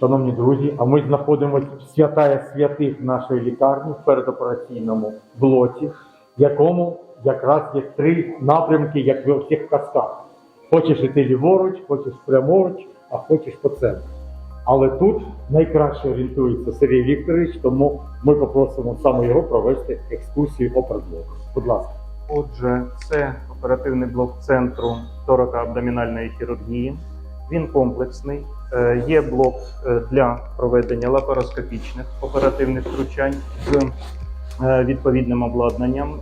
Шановні друзі, а ми знаходимося в святая святих нашої лікарні в передопераційному блоці, в якому якраз є три напрямки, як в всіх казках. Хочеш іти ліворуч, хочеш пряморуч, а хочеш по центру. Але тут найкраще орієнтується Сергій Вікторович, тому ми попросимо саме його провести екскурсію оперблоку. Будь ласка. Отже, це оперативний блок центру тороко-абдомінальної хірургії. Він комплексний. Е, Є блок е, для проведення лапароскопічних оперативних втручань з е, відповідним обладнанням,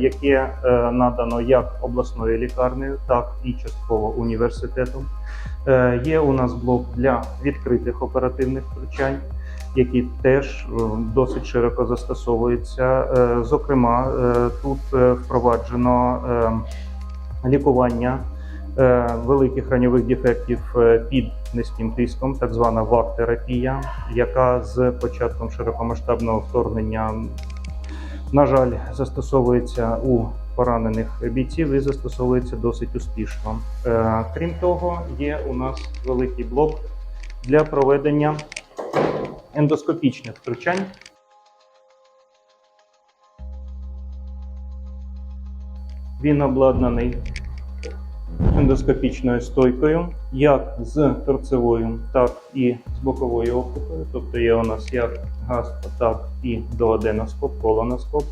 яке надано як обласною лікарнею, так і частково університетом. Є у нас блок для відкритих оперативних втручань, які теж досить широко застосовуються. Зокрема, тут впроваджено лікування великих раньових дефектів е, під низьким тиском, так звана ВАК-терапія, яка з початком широкомасштабного вторгнення, на жаль, застосовується у поранених бійців і застосовується досить успішно. Е, Крім того, є у нас великий блок для проведення ендоскопічних втручань. Він обладнаний ендоскопічною стойкою, як з торцевою, так і з боковою оптикою. Тобто є у нас як гастро, так і дооденоскоп, колоноскоп.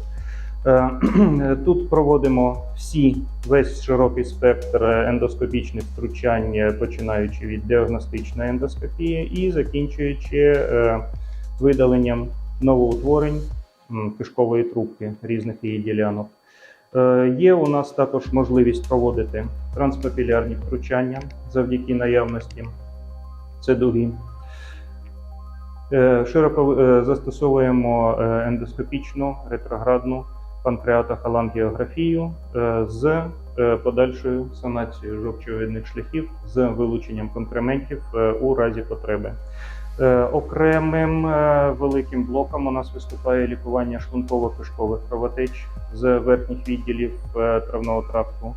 Е, Тут проводимо всі весь широкий спектр ендоскопічних втручань, починаючи від діагностичної ендоскопії і закінчуючи е, видаленням новоутворень кишкової трубки різних її ділянок. Е, Є у нас також можливість проводити транспапілярні втручання завдяки наявності цедуги. Е, Широко е, застосовуємо ендоскопічну ретроградну панкреатохолангіографію з подальшою санацією жовчовидних шляхів з вилученням конкрементів у разі потреби. Е, Окремим е, великим блоком у нас виступає лікування шлунково-кишкових кровотеч з верхніх відділів е, травного тракту.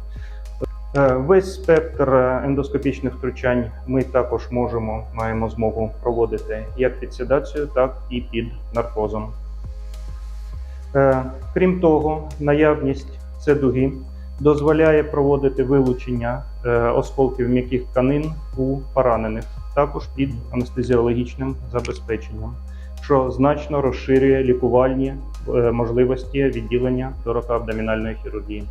Весь спектр ендоскопічних втручань ми також можемо маємо змогу проводити як під седацією, так і під наркозом. Крім того, наявність цедуги дозволяє проводити вилучення е, осколків м'яких тканин у поранених, також під анестезіологічним забезпеченням, що значно розширює лікувальні е, можливості відділення торакоабдомінальної хірургії.